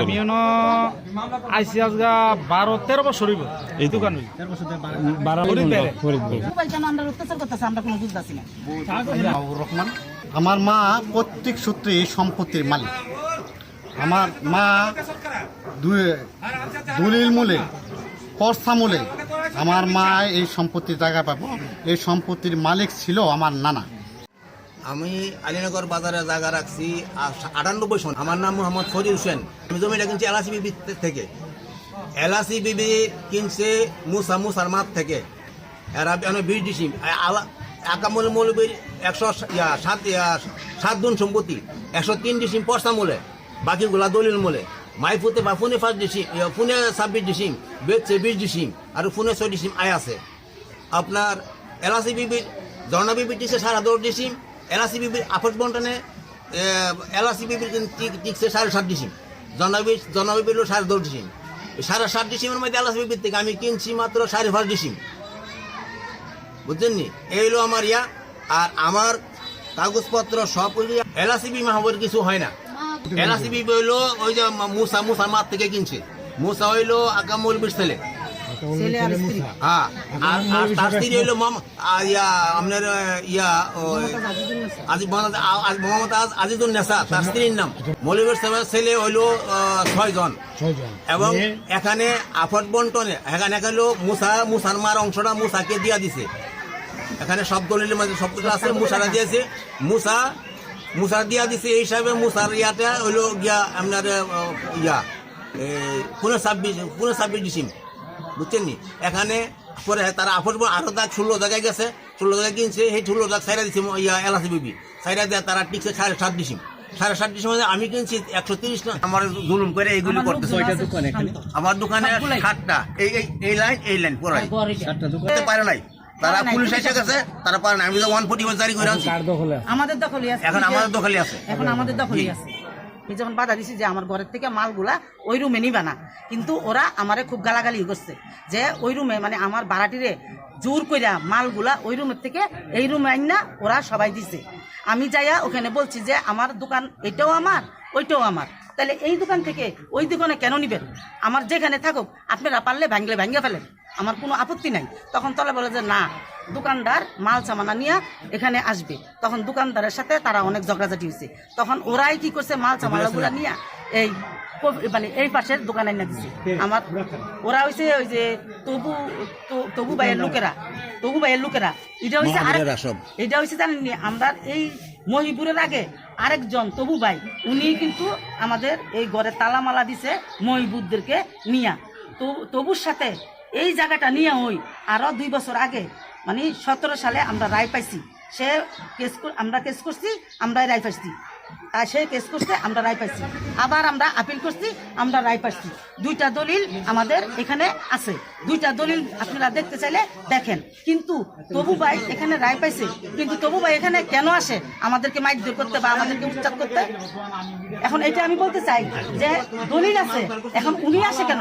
আমি আইসি আজগা বারো তেরো বছর হইব। এই দোকান। আমরা অত্যাচার করতেছে আমরা কোনো বুঝতে পারছি না। রহমান। আমার মা প্রত্যেক সূত্রে এই সম্পত্তির মালিক। আমার মা দলিল মূলে পর্সা মূলে। আমার মা এই সম্পত্তির জায়গা পাবো। এই সম্পত্তির মালিক ছিল আমার নানা। আমি আলীনগর বাজারে জায়গা রাখছি আটানব্বই সন। আমার নাম মোহাম্মদ ফরিদ হোসেন। আমি জমিটা কিনছি এলাসি বিবি থেকে। এলাসি বিবি কিনছে মুসা মুসার মাঠ থেকে। এরা আমি বিশ ডিসিম আকামুল মৌলবীর একশো সাত সাত গুণ সম্পত্তি, একশো তিন ডিসিম পয়সা মূলে, বাকিগুলা দলিল মূলে। মাইফুতে বা ফুনে ফার্স্ট ডিসিম ফুনে ছাব্বিশ ডিসিম, বেচছে বিশ ডিসিম, আর ফুনে ছয় ডিসিম আয় আছে। আপনার এলাসি বিবির ঝর্ণা বিবির টিকছে সাড়ে দশ ডিসিম এলাসি বিবির আফত বন্টনে এলাসি বিবির টিকছে সাড়ে সাত ডিসিম। বিবি বিবির হলো সাড়ে দশ ডিসিম। সাড়ে সাত ডিসিমের মধ্যে বিবির থেকে আমি কিনছি মাত্র সাড়ে পাঁচ ডিসিম। বুঝছেন নি এই হলো আমার ইয়া। আর আমার কাগজপত্র সব এলাসিবি মাহবুর কিছু হয় না। এলাসিবি হইল ওই যে মুসা মুসা মাঠ থেকে কিনছে। মুসা হইল আকামুল বির ছেলে। ছেলে আর স্ত্রী। হ্যাঁ আর আর তার স্ত্রী হইল ইয়া আপনার ইয়া আজি- মোহাম্মদ আজ- আজিজুল নেসা তার স্ত্রীর নাম। মৌলবীর ছেলে হইল ছয়জন। এবং এখানে আফট বন্টনে এখানে এখানে মুসা মুসার মার অংশটা মুসাকে দিয়া দিছে। এখানে সব দলিলের মধ্যে সব কিছু আছে মুসারা দিয়েছে। মুসা মুসা দিয়া দিছে এই হিসাবে মুসার ইয়াতে হইল গিয়া আপনার ইয়া পুনে ছাব্বিশ পুনে ছাব্বিশ ডিসিম বুঝছেন নি? এখানে পরে তারা আফট আরও দাগ ষোলো জায়গায় গেছে। ষোলো জায়গায় কিনছে সেই ষোলো দাগ সাইরা দিছে ইয়া এলাসি বিবি। সাইরা দেয় তারা টিকছে সাড়ে সাত ডিসিম। সাড়ে সাত ডিসিম আমি কিনছি একশো তিরিশ না? আমার জুলুম করে এইগুলি করতেছে আমার দোকানে সাতটা। এই এই এই লাইন এই লাইন করতে পারে নাই। তারা পুলিশ এসে গেছে তারা পারে না আমি তো ওয়ান ফোর্টি ওয়ান জারি করে আনছি। আমাদের দখলই আছে। এখন আমাদের দখলে আছে। এখন আমাদের দখলই আছে। এই যখন বাধা দিছি যে আমার ঘরের থেকে মালগুলা ওই রুমে নিবা না, কিন্তু ওরা আমারে খুব গালাগালি করছে যে ওই রুমে মানে আমার ভাড়াটিরে জোর কইরা মালগুলা ওই রুমের থেকে এই রুমে আইন না ওরা সবাই দিছে। আমি যাইয়া ওখানে বলছি যে আমার দোকান এটাও আমার, ওইটাও আমার। তাহলে এই দোকান থেকে ওই দোকানে কেন নিবেন? আমার যেখানে থাকুক, আপনারা পারলে ভাঙলে ভাঙ্গে ফেলেন। আমার কোনো আপত্তি নাই। তখন তলে বলে যে না দোকানদার মাল সামানা নিয়ে এখানে আসবে। তখন দোকানদারের সাথে তারা অনেক ঝগড়াঝাটি হয়েছে। তখন ওরাই কি করছে মাল সামানাগুলো নিয়ে এই মানে এই পাশের দোকানে না দিছে। আমার ওরা হয়েছে ওই যে তবু তবু ভাইয়ের লোকেরা। তবু ভাইয়ের লোকেরা। এটা হয়েছে আরেক মহাবীরেরা এটা হয়েছে জানেন নি, আমরা এই মহিপুরের আগে আরেকজন তবু ভাই উনি কিন্তু আমাদের এই ঘরে তালামালা দিছে মহিবুরদেরকে নিয়া। তো- তবুর সাথে এই জায়গাটা নিয়ে ওই আরও দুই বছর আগে মানে সতেরো সালে আমরা রায় পাইছি। সে কেস আমরা কেস করছি আমরা রায় পাইছি। আর সে কেস করছে, আমরা রায় পাইছি। আবার আমরা আপিল করছি, আমরা রায় পাইছি। দুইটা দলিল আমাদের এখানে আছে। দুইটা দলিল আপনারা দেখতে চাইলে দেখেন। কিন্তু তবু ভাই এখানে রায় পাইছে। কিন্তু তবু ভাই এখানে কেন আসে? আমাদেরকে মাইক করতে বা আমাদেরকে উচ্চাত করতে? এখন এটা আমি বলতে চাই যে দলিল আছে, এখন উনি আসে কেন?